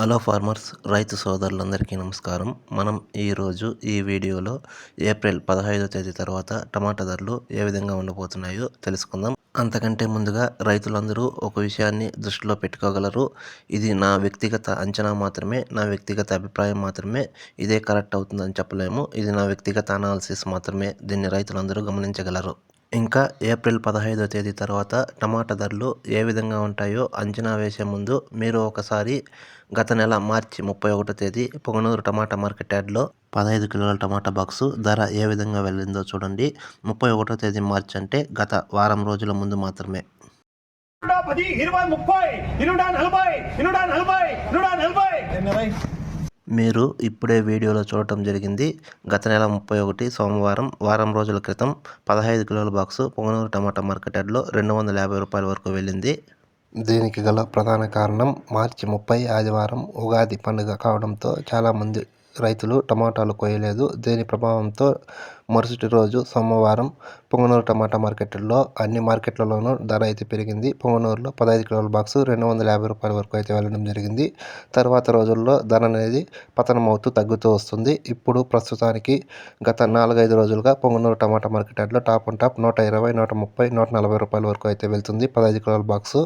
Hello farmers రైతు సోదరులందరికీ నమస్కారం. మనం ఈరోజు ఈ వీడియోలో ఏప్రిల్ పదహైదో తేదీ తర్వాత టమాటా ధరలు ఏ విధంగా ఉండబోతున్నాయో తెలుసుకుందాం. అంతకంటే ముందుగా రైతులందరూ ఒక విషయాన్ని దృష్టిలో పెట్టుకోగలరు. ఇది నా వ్యక్తిగత అంచనా మాత్రమే నా వ్యక్తిగత అభిప్రాయం మాత్రమే. ఇదే కరెక్ట్ అవుతుందని చెప్పలేము. ఇది నా వ్యక్తిగత అనాలిసిస్ మాత్రమే. దీన్ని రైతులందరూ గమనించగలరు. ఇంకా ఏప్రిల్ పదహైదో తేదీ తర్వాత టమాటా ధరలు ఏ విధంగా ఉంటాయో అంచనా వేసే ముందు మీరు ఒకసారి గత నెల మార్చి ముప్పై ఒకటో తేదీ పొగనూరు టమాటా మార్కెట్ యార్డ్లో పదహైదు కిలోల టమాటా బాక్సు ధర ఏ విధంగా వెళ్ళిందో చూడండి. ముప్పై ఒకటో తేదీ మార్చి అంటే గత వారం రోజుల ముందు మాత్రమే. పది ఇరవై ముప్పై నలభై నలభై నలభై? మీరు ఇప్పుడే వీడియోలో చూడటం జరిగింది. గత నెల ముప్పై ఒకటి సోమవారం వారం రోజుల క్రితం పదహైదు కిలోల బాక్సు పొంగనూరు టమాటా మార్కెట్ యార్డ్లో రెండు వందల యాభై రూపాయల వరకు వెళ్ళింది. దీనికి గల ప్రధాన కారణం మార్చి ముప్పై ఆదివారం ఉగాది పండుగ కావడంతో చాలామంది రైతులు టమాటాలు కోయలేదు. దీని ప్రభావంతో మరుసటి రోజు సోమవారం పొంగనూరు టమాటా మార్కెట్లో అన్ని మార్కెట్లలోనూ ధర అయితే పెరిగింది. పొంగనూరులో పదహైదు కిలోల బాక్స్ రెండు వందల యాభై రూపాయల వరకు అయితే వెళ్ళడం జరిగింది. తర్వాత రోజుల్లో ధర అనేది పతనం అవుతూ తగ్గుతూ వస్తుంది. ఇప్పుడు ప్రస్తుతానికి గత నాలుగైదు రోజులుగా పొంగనూరు టమాటా మార్కెట్లో టాప్ అండ్ టాప్ నూట ఇరవై నూట ముప్పై నూట నలభై రూపాయల వరకు అయితే వెళ్తుంది పదహైదు కిలోల బాక్సు.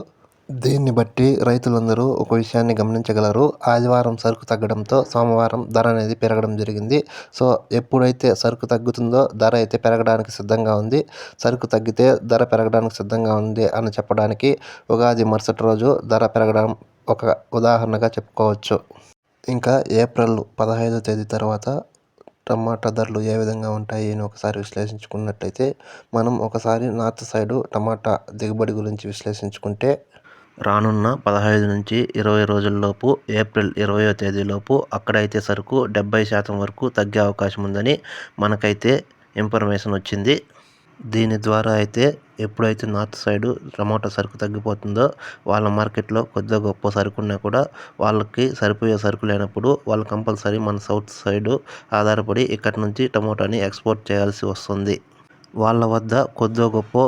దీన్ని బట్టి రైతులందరూ ఒక విషయాన్ని గమనించగలరు. ఆదివారం సరుకు తగ్గడంతో సోమవారం ధర అనేది పెరగడం జరిగింది. సో ఎప్పుడైతే సరుకు తగ్గుతుందో ధర అయితే పెరగడానికి సిద్ధంగా ఉంది. సరుకు తగ్గితే ధర పెరగడానికి సిద్ధంగా ఉంది అని చెప్పడానికి ఉగాది మరుసటి రోజు ధర పెరగడం ఒక ఉదాహరణగా చెప్పుకోవచ్చు. ఇంకా ఏప్రిల్ పదహైదో తేదీ తర్వాత టమాటా ధరలు ఏ విధంగా ఉంటాయి అని ఒకసారి విశ్లేషించుకున్నట్టయితే మనం ఒకసారి నార్త్ సైడు టమాటా దిగుబడి గురించి విశ్లేషించుకుంటే రానున్న పదహైదు నుంచి ఇరవై రోజుల్లోపు ఏప్రిల్ ఇరవైయో తేదీలోపు అక్కడైతే సరుకు డెబ్బై శాతం వరకు తగ్గే అవకాశం ఉందని మనకైతే ఇన్ఫర్మేషన్ వచ్చింది. దీని ద్వారా అయితే ఎప్పుడైతే నార్త్ సైడు టమోటా సరుకు తగ్గిపోతుందో వాళ్ళ మార్కెట్లో కొద్దిగా గొప్ప సరుకు ఉన్నా కూడా వాళ్ళకి సరిపోయే సరుకు లేనప్పుడు వాళ్ళు కంపల్సరీ మన సౌత్ సైడు ఆధారపడి ఇక్కడి నుంచి టమోటాని ఎక్స్పోర్ట్ చేయాల్సి వస్తుంది. వాళ్ళ వద్ద కొద్దో గొప్ప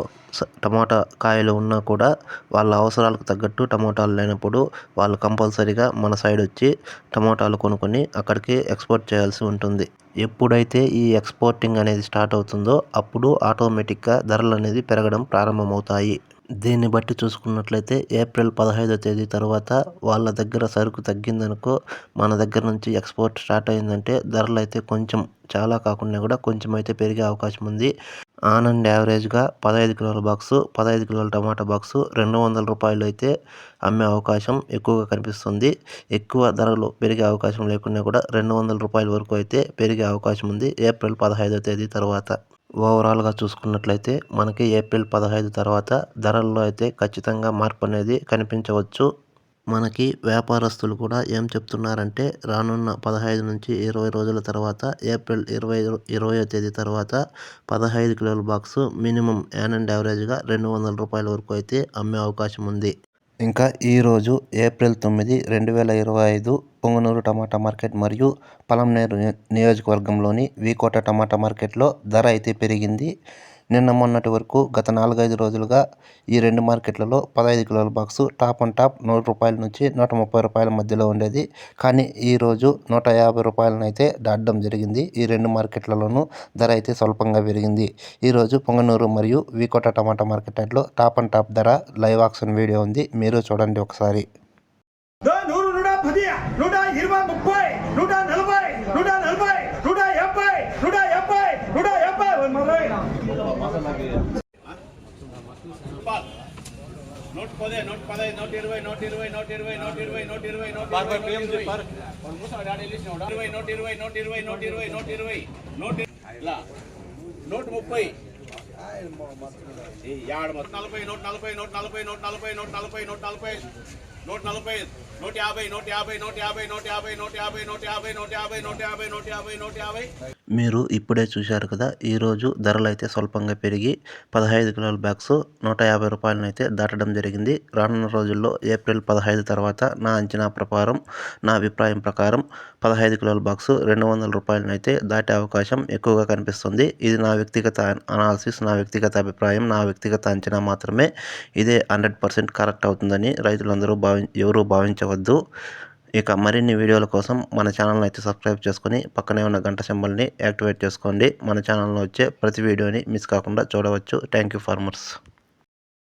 టమాటా కాయలు ఉన్నా కూడా వాళ్ళ అవసరాలకు తగ్గట్టు టమోటాలు లేనప్పుడు వాళ్ళు కంపల్సరీగా మన సైడ్ వచ్చి టమోటాలు కొనుక్కొని అక్కడికి ఎక్స్పోర్ట్ చేయాల్సి ఉంటుంది. ఎప్పుడైతే ఈ ఎక్స్పోర్టింగ్ అనేది స్టార్ట్ అవుతుందో అప్పుడు ఆటోమేటిక్గా ధరలు అనేది పెరగడం ప్రారంభమవుతాయి. దీన్ని బట్టి చూసుకున్నట్లయితే ఏప్రిల్ పదహైదో తేదీ తర్వాత వాళ్ళ దగ్గర సరుకు తగ్గిందనుకో మన దగ్గర నుంచి ఎక్స్పోర్ట్ స్టార్ట్ అయిందంటే ధరలు అయితే కొంచెం చాలా కాకుండా కూడా కొంచెం అయితే పెరిగే అవకాశం ఉంది. ఆన్ అండ్ యావరేజ్గా పదహైదు కిలోల బాక్సు పదహైదు కిలోల టమాటా బాక్సు రెండు వందల రూపాయలు అయితే అమ్మే అవకాశం ఎక్కువగా కనిపిస్తుంది. ఎక్కువ ధరలు పెరిగే అవకాశం లేకుండా కూడా రెండు వందల రూపాయల వరకు అయితే పెరిగే అవకాశం ఉంది ఏప్రిల్ పదహైదో తేదీ తర్వాత. ఓవరాల్గా చూసుకున్నట్లయితే మనకి ఏప్రిల్ పదహైదు తర్వాత ధరల్లో అయితే ఖచ్చితంగా మార్పు అనేది కనిపించవచ్చు. మనకి వ్యాపారస్తులు కూడా ఏం చెప్తున్నారంటే రానున్న పదహైదు నుంచి ఇరవై రోజుల తర్వాత ఏప్రిల్ ఇరవై ఇరవయో తేదీ తర్వాత పదహైదు కిలోల బాక్సు మినిమం యాన్ అండ్ యావరేజ్గా రెండు వందల రూపాయల వరకు అయితే అమ్మే అవకాశం ఉంది. ఇంకా ఈరోజు ఏప్రిల్ తొమ్మిది రెండు వేల ఇరవై ఐదు పొంగనూరు టమాటా మార్కెట్ మరియు పలంనేరు నియోజకవర్గంలోని వీకోట టమాటా మార్కెట్లో ధర అయితే పెరిగింది. నిన్న మొన్నటి వరకు గత నాలుగైదు రోజులుగా ఈ రెండు మార్కెట్లలో పదహైదు కిలోల బాక్సు టాప్ అండ్ టాప్ నూరు రూపాయల నుంచి నూట ముప్పై రూపాయల మధ్యలో ఉండేది. కానీ ఈరోజు నూట యాభై రూపాయలనైతే దాటడం జరిగింది. ఈ రెండు మార్కెట్లలోనూ ధర అయితే స్వల్పంగా పెరిగింది. ఈరోజు పొంగనూరు మరియు V Kota tomato market top and top ధర లైవ్ ఆక్షన్ వీడియో ఉంది. మీరు చూడండి ఒకసారి. నూట పదే నూట పదహైదు నూట ఇరవై నూట ఇరవై నూట ఇరవై నూట ఇరవై నూట ఇరవై నూట ఇరవై నూట ఇరవై నూట ఇరవై నూట ఇరవై నూట ఇరవై నూట ఇరవై నూట నూట ముప్పై నలభై నూట నలభై నూట నలభై నూట నలభై నూట నలభై నూట నలభై నూట నలభై నూట యాభై నూట యాభై నూట యాభై నూట యాభై నూట యాభై నూట యాభై నూట యాభై నూట యాభై నూట యాభై నూట యాభై మీరు ఇప్పుడే చూశారు కదా ఈరోజు ధరలు అయితే స్వల్పంగా పెరిగి పదహైదు కిలోల బ్యాగ్స్ నూట యాభై రూపాయలను అయితే దాటడం జరిగింది. రానున్న రోజుల్లో ఏప్రిల్ పదహైదు తర్వాత నా అంచనా ప్రకారం నా అభిప్రాయం ప్రకారం పదహైదు కిలోల బాక్స్ రెండు వందల రూపాయలను అయితే దాటే అవకాశం ఎక్కువగా కనిపిస్తుంది. ఇది నా వ్యక్తిగత అనాలిసిస్ నా వ్యక్తిగత అభిప్రాయం నా వ్యక్తిగత అంచనా మాత్రమే. ఇదే హండ్రెడ్ పర్సెంట్ కరెక్ట్ అవుతుందని రైతులందరూ భావి ఎవరూ భావించవద్దు. ఇక మరిన్ని వీడియోల కోసం మన ఛానల్ని అయితే సబ్స్క్రైబ్ చేసుకొని పక్కనే ఉన్న గంట సింబల్ని యాక్టివేట్ చేసుకోండి. మన ఛానల్లో వచ్చే ప్రతి వీడియోని మిస్ కాకుండా చూడవచ్చు. Thank you farmers